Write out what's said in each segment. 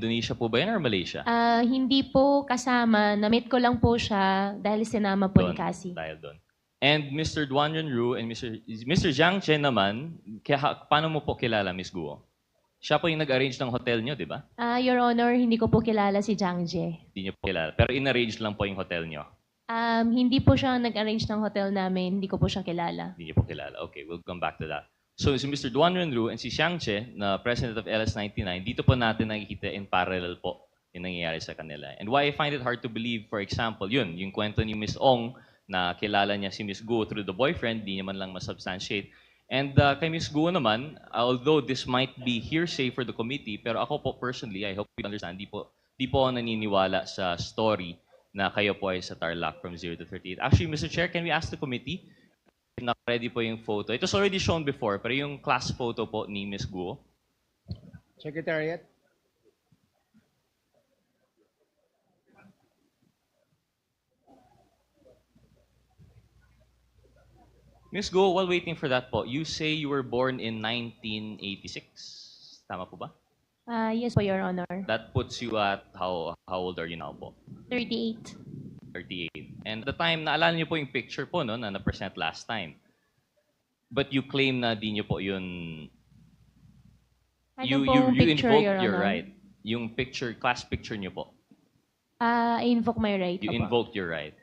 Indonesia po ba yan or Malaysia? Ah, hindi po kasama. Na-meet ko lang po siya dahil sinama po ni Doon, Cassie. Dahil doon. And Mr. Duan Renru and Mr. Mr. Jiang Chen naman, kaya, paano mo po kilala, Miss Guo? Siya po yung nag-arrange ng hotel nyo, di ba? Ah, Your Honor, hindi ko po kilala si Jiang Jie. Hindi nyo po kilala. Pero in-arrange lang po yung hotel nyo. Um, hindi po siya nag-arrange ng hotel namin. Hindi ko po siya kilala. Hindi niyo po kilala. Okay, we'll come back to that. So si Mr. Duan Renru and si Xiang Che, na president of LS99, dito po natin nakikita in parallel po yung nangyayari sa kanila. And why I find it hard to believe, for example, yun, yung kwento ni Miss Ong na kilala niya si Miss Guo through the boyfriend, di niya man lang masubstantiate. And uh, kay Miss Guo naman, although this might be hearsay for the committee, pero ako po personally, I hope you understand, di po, di po ako naniniwala sa story na kayo po ay sa Tarlac from 0 to 38. Actually, Mr. Chair, can we ask the committee na-ready po yung photo. It was already shown before, pero yung class photo po ni Miss Guo. Secretariat? Miss Guo, while waiting for that po, you say you were born in 1986. Tama po ba? Ah, yes po, Your Honor. That puts you at, how, how old are you now po? 38. 38. And at the time, naalala niyo po yung picture po no, na na-present last time. But you claim na di niyo po yun... Ano you, you, you picture, invoked Your your right. Yung picture, class picture niyo po. Ah, I invoke my right. You Opo. invoked your right.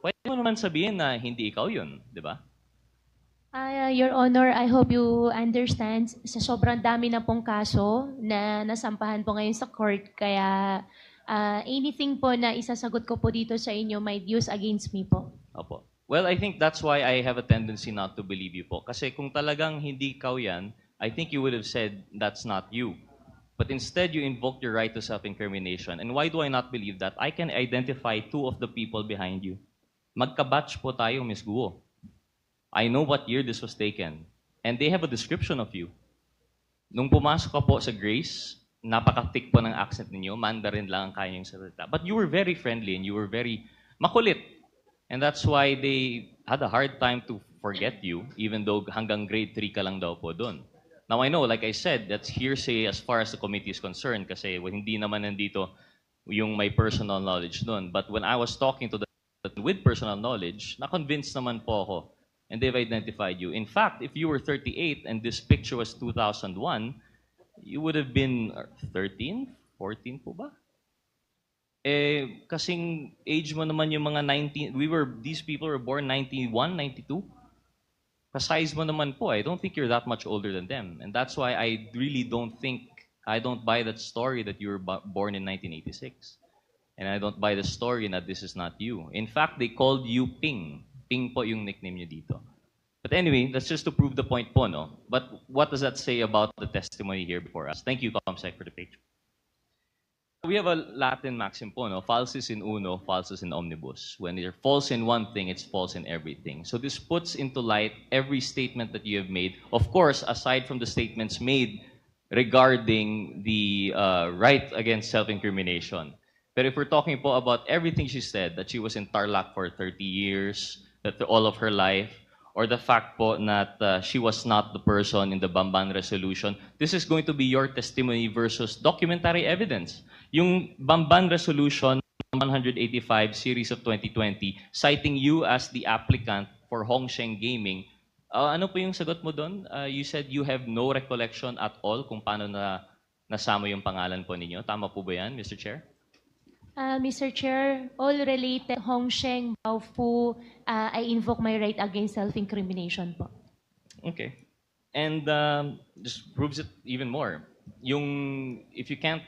Pwede mo naman sabihin na hindi ikaw yun, di ba? Ah, Your Honor, I hope you understand, sa sobrang dami na pong kaso na nasampahan po ngayon sa court, kaya ah, anything po na isasagot ko po dito sa inyo might use against me po. Opo. Well, I think that's why I have a tendency not to believe you po. Kasi kung talagang hindi ikaw yan, I think you would have said that's not you. But instead, you invoked your right to self-incrimination. And why do I not believe that? I can identify two of the people behind you. Magkabatch po tayo, Miss Guo. I know what year this was taken. And they have a description of you. Nung pumasok ka po sa Grace, napaka-thick po ng accent ninyo, Mandarin lang ang kaya niyong salita. But you were very friendly and you were very makulit. And that's why they had a hard time to forget you, even though hanggang grade 3 ka lang daw po doon. Now I know, like I said, that's hearsay as far as the committee is concerned kasi well, hindi naman nandito yung may personal knowledge doon. But when I was talking to the with personal knowledge, na-convince naman po ako and they've identified you. In fact, if you were 38 and this picture was 2001, you would have been uh, 13, 14 po ba? Eh, kasing age mo naman yung mga 19, we were, these people were born 91, 92. Ka-size mo naman po, I don't think you're that much older than them. And that's why I really don't think, I don't buy that story that you were bo- born in 1986. And I don't buy the story that this is not you. In fact, they called you Ping. Ping po yung nickname niyo dito. But anyway, that's just to prove the point po, no? But what does that say about the testimony here before us? Thank you, Comsec, for the picture. We have a Latin maxim po, no? Falsis in uno, falsus in omnibus. When you're false in one thing, it's false in everything. So this puts into light every statement that you have made. Of course, aside from the statements made regarding the uh, right against self-incrimination. But if we're talking po about everything she said, that she was in Tarlac for 30 years, that all of her life, or the fact po that uh, she was not the person in the Bamban resolution, this is going to be your testimony versus documentary evidence. Yung Bamban resolution 185 series of 2020 citing you as the applicant for Hongsheng Gaming. Uh, ano po yung sagot mo doon? Uh, you said you have no recollection at all kung paano na nasama yung pangalan po ninyo. Tama po ba yan, Mr. Chair? Ah, Mr. Chair, all related Hongsheng, Baofu, ah, I invoke my right against self-incrimination po. Okay. And um, just proves it even more. Yung, if you can't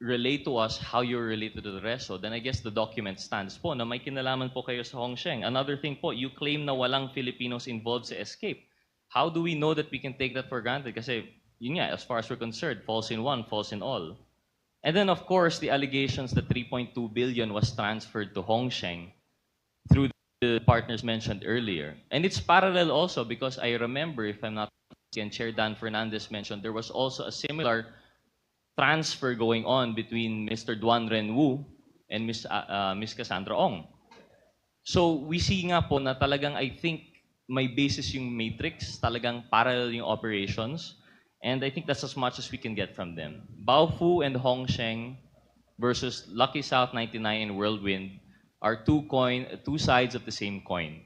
relate to us how you're related to the resto, then I guess the document stands po na may kinalaman po kayo sa Hongsheng. Another thing po, you claim na walang Filipinos involved sa escape. How do we know that we can take that for granted? Kasi, yun nga, as far as we're concerned, false in one, false in all. And then, of course, the allegations that 3.2 billion was transferred to Hongsheng through the partners mentioned earlier. And it's parallel also because I remember, if I'm not mistaken, Chair Dan Fernandez mentioned there was also a similar transfer going on between Mr. Duan Renwu and Ms. uh, uh, Ms. Cassandra Ong. So we see nga po na talagang I think may basis yung matrix, talagang parallel yung operations. And I think that's as much as we can get from them. Baofu and Hongsheng versus Lucky South 99 and Whirlwind are two coin, two sides of the same coin.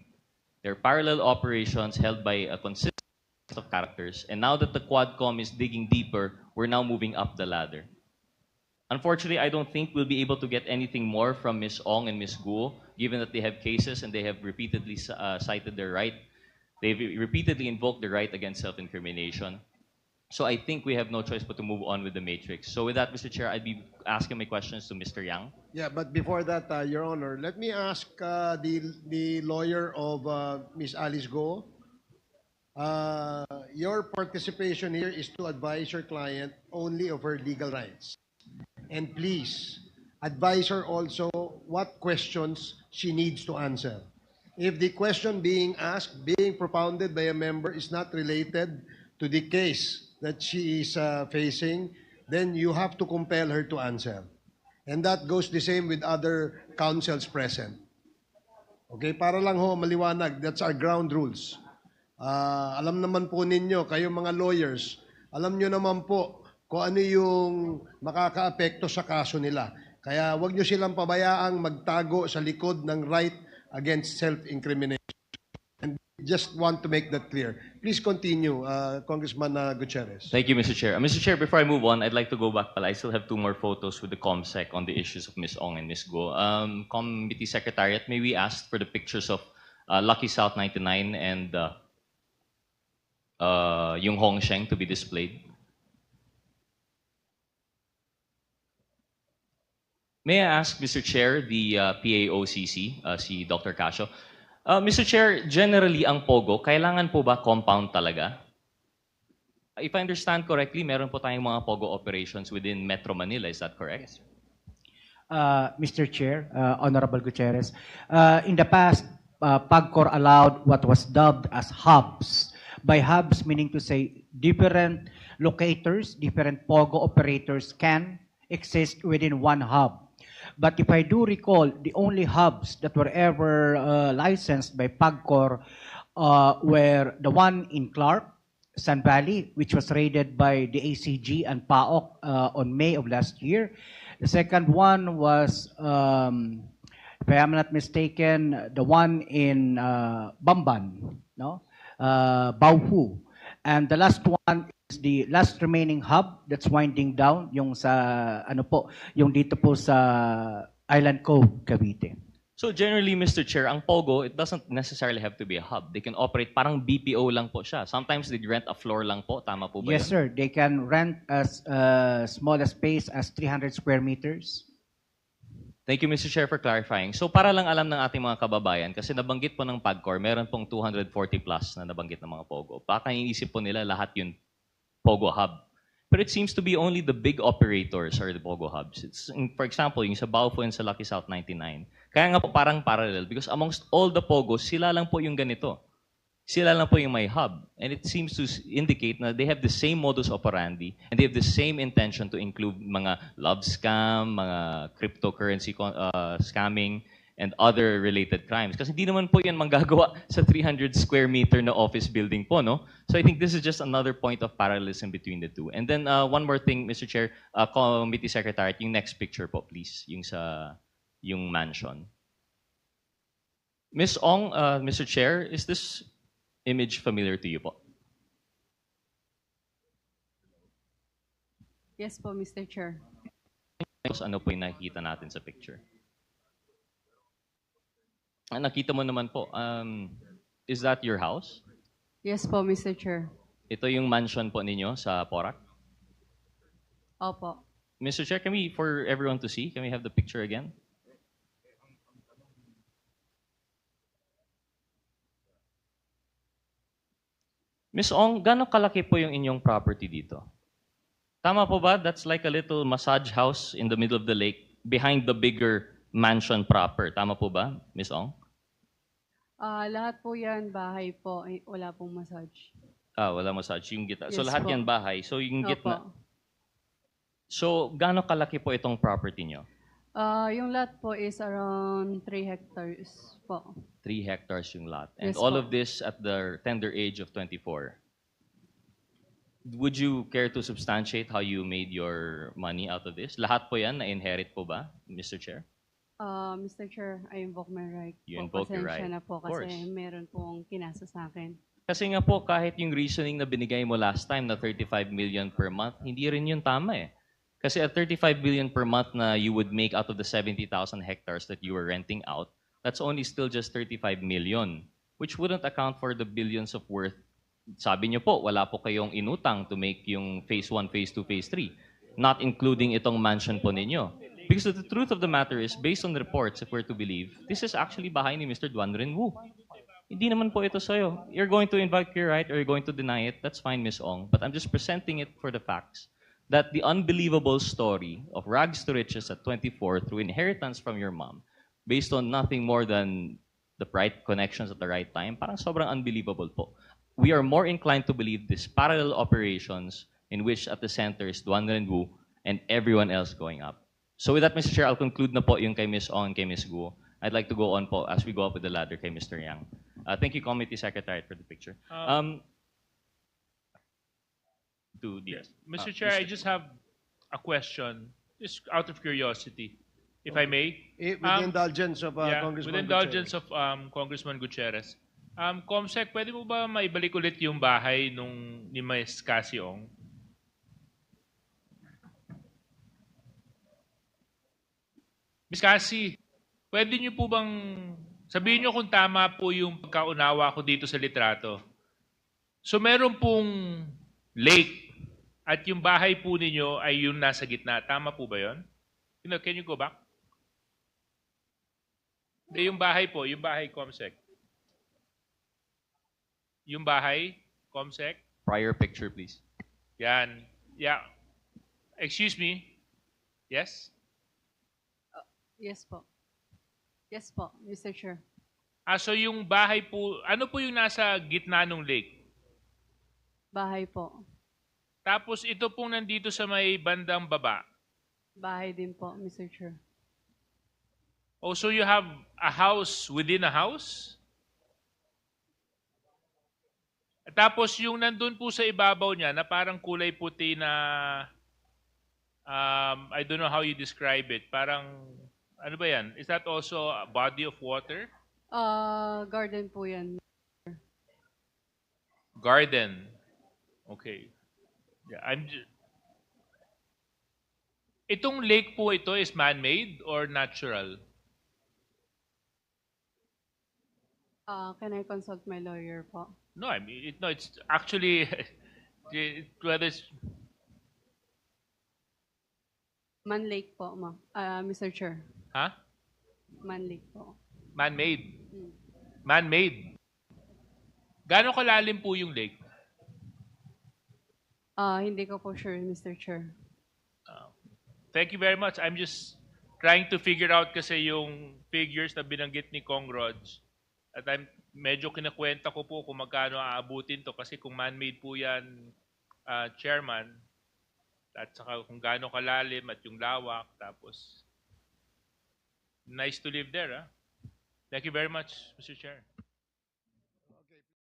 They're parallel operations held by a consistent set of characters. And now that the Quadcom is digging deeper, we're now moving up the ladder. Unfortunately, I don't think we'll be able to get anything more from Ms. Ong and Ms. Guo, given that they have cases and they have repeatedly uh, cited their right. They've repeatedly invoked the right against self-incrimination. So I think we have no choice but to move on with the matrix. So with that, Mr. Chair, I'd be asking my questions to Mr. Yang. Yeah, but before that, uh, Your Honor, let me ask uh, the, the lawyer of uh, Ms. Alice Go. Uh, your participation here is to advise your client only of her legal rights. And please, advise her also what questions she needs to answer. If the question being asked, being propounded by a member is not related to the case that she is uh, facing, then you have to compel her to answer. And that goes the same with other counsels present. Okay, para lang ho maliwanag, that's our ground rules. Ah, alam naman po ninyo, kayo mga lawyers, alam nyo naman po kung ano yung makakaapekto sa kaso nila. Kaya wag nyo silang pabayaang magtago sa likod ng right against self-incrimination. Just want to make that clear. Please continue, uh, Congressman uh, Gutierrez. Thank you, Mr. Chair. Uh, Mr. Chair, before I move on, I'd like to go back pala. I still have two more photos with the COMSEC on the issues of Ms. Ong and Ms. Go. Um, Committee Secretariat, may we ask for the pictures of uh, Lucky South 99 and uh, uh, yung Hongsheng to be displayed? May I ask, Mr. Chair, the uh, PAOCC, uh, si Dr. Casio, uh, Mr. Chair, generally ang POGO, kailangan po ba compound talaga? If I understand correctly, meron po tayong mga POGO operations within Metro Manila. Is that correct? Uh, Mr. Chair, uh, Honorable Gutierrez, uh, in the past, uh, PAGCOR allowed what was dubbed as hubs. By hubs, meaning to say different locators, different POGO operators can exist within one hub. But if I do recall, the only hubs that were ever uh, licensed by PAGCOR uh, were the one in Clark, San Valley, which was raided by the ACG and PAOK uh, on May of last year. The second one was, um, if I am not mistaken, the one in uh, Bamban, no, uh, Baofu, and the last one the last remaining hub that's winding down, yung sa ano po, yung dito po sa Island Cove, Cavite. So generally, Mr. Chair, ang POGO, it doesn't necessarily have to be a hub. They can operate parang BPO lang po siya. Sometimes they rent a floor lang po. Tama po ba Yes, yun? sir. They can rent as uh, small a space as 300 square meters. Thank you, Mr. Chair, for clarifying. So para lang alam ng ating mga kababayan, kasi nabanggit po ng PAGCOR, meron pong 240 plus na nabanggit ng mga POGO. Baka iniisip po nila lahat yun POGO hub. But it seems to be only the big operators are the POGO hubs. It's, for example, yung sa Baofu and sa Lucky South 99. Kaya nga po parang parallel because amongst all the POGOs, sila lang po yung ganito. Sila lang po yung may hub. And it seems to indicate na they have the same modus operandi and they have the same intention to include mga love scam, mga cryptocurrency uh, scamming, and other related crimes. Kasi hindi naman po yan manggagawa sa 300 square meter na office building po, no? So I think this is just another point of parallelism between the two. And then uh, one more thing, Mr. Chair, uh, Committee Secretary, yung next picture po, please, yung sa yung mansion. Ms. Ong, uh, Mr. Chair, is this image familiar to you po? Yes po, Mr. Chair. Ano po yung nakikita natin sa picture? Ah, nakita mo naman po, um, is that your house? Yes po, Mr. Chair. Ito yung mansion po ninyo sa Porac? Opo. Mr. Chair, can we, for everyone to see, can we have the picture again? Miss Ong, gano'ng kalaki po yung inyong property dito? Tama po ba? That's like a little massage house in the middle of the lake behind the bigger mansion proper. Tama po ba, Miss Ong? Ah, lahat po yan, bahay po. Eh, Wala pong massage. Ah, wala massage. Yung gitna. so Yes lahat po. yan bahay. So yung gitna. Opo. So gano'ng kalaki po itong property nyo? Ah, yung lot po is around 3 hectares po. 3 hectares yung lot. And Yes all po. of this at the tender age of 24. Would you care to substantiate how you made your money out of this? Lahat po yan na-inherit po ba, Mr. Chair? Ah, Mr. Chair, I invoke my right. You po. invoke your Pasensya right. na po Of course. kasi meron pong kinasa sa akin. Kasi nga po, kahit yung reasoning na binigay mo last time na 35 million per month, hindi rin yun tama eh. Kasi at 35 billion per month na you would make out of the 70,000 hectares that you were renting out, that's only still just 35 million, which wouldn't account for the billions of worth. Sabi niyo po, wala po kayong inutang to make yung phase 1, phase 2, phase 3, not including itong mansion po ninyo. Because the truth of the matter is, based on the reports, if we're to believe, this is actually behind Mr. Duan Renwu. Hindi naman po ito sa'yo. You're going to invoke your right or you're going to deny it. That's fine, Ms. Ong. But I'm just presenting it for the facts that the unbelievable story of rags to riches at 24 through inheritance from your mom, based on nothing more than the right connections at the right time, parang sobrang unbelievable po. We are more inclined to believe these parallel operations in which at the center is Duan Renwu and everyone else going up. So with that, Mr. Chair, I'll conclude na po yung kay Ms. Ong and kay Ms. Guo. I'd like to go on po as we go up with the ladder kay Mr. Yang. Uh, thank you, Committee Secretary, for the picture. Um, to the, Yes. Mr. uh, Chair, I just have a question, just out of curiosity, if I may. Eh, With the Um, indulgence of uh, Yeah, Congressman with indulgence of um, Congressman Gutierrez. Um, Comsec, pwede mo ba maibalik ulit yung bahay nung ni Ms. Cassie Ms. Cassie, pwede niyo po bang sabihin niyo kung tama po yung pagkaunawa ko dito sa litrato? So meron pong lake at yung bahay po ninyo ay yung nasa gitna. Tama po ba yon? Can you go back? Hindi, yung bahay po, yung bahay Comsec. Yung bahay Comsec. prior picture, please. Yan. Yeah. Excuse me. Yes? Yes po. Yes po, Mr. Chair. Ah, so yung bahay po, ano po yung nasa gitna ng lake? Bahay po. Tapos ito pong nandito sa may bandang baba. Bahay din po, Mr. Chair. Oh, so you have a house within a house? Tapos yung nandun po sa ibabaw niya na parang kulay puti na um, I don't know how you describe it. Parang ano ba yan? Is that also a body of water? Ah, garden po yan. Garden. Okay. Yeah, I'm ju- Itong lake po ito is man-made or natural? Ah, can I consult my lawyer po? No, I mean, it, no, it's actually, it, whether it's, Man Lake po, ma. Ah, Mr. Chair. Huh? Man Lake po. Man-made. Mm. Man-made. Gano'ng kalalim po yung lake? Ah, hindi ko po sure, Mr. Chair. Thank you very much. I'm just trying to figure out kasi yung figures na binanggit ni Kong Rods. At I'm medyo kinakwenta ko po kung magkano aabutin to kasi kung man-made po yan, ah, chairman, at saka kung gaano kalalim at yung lawak, tapos nice to live there, ah. Thank you very much, Mr. Chair.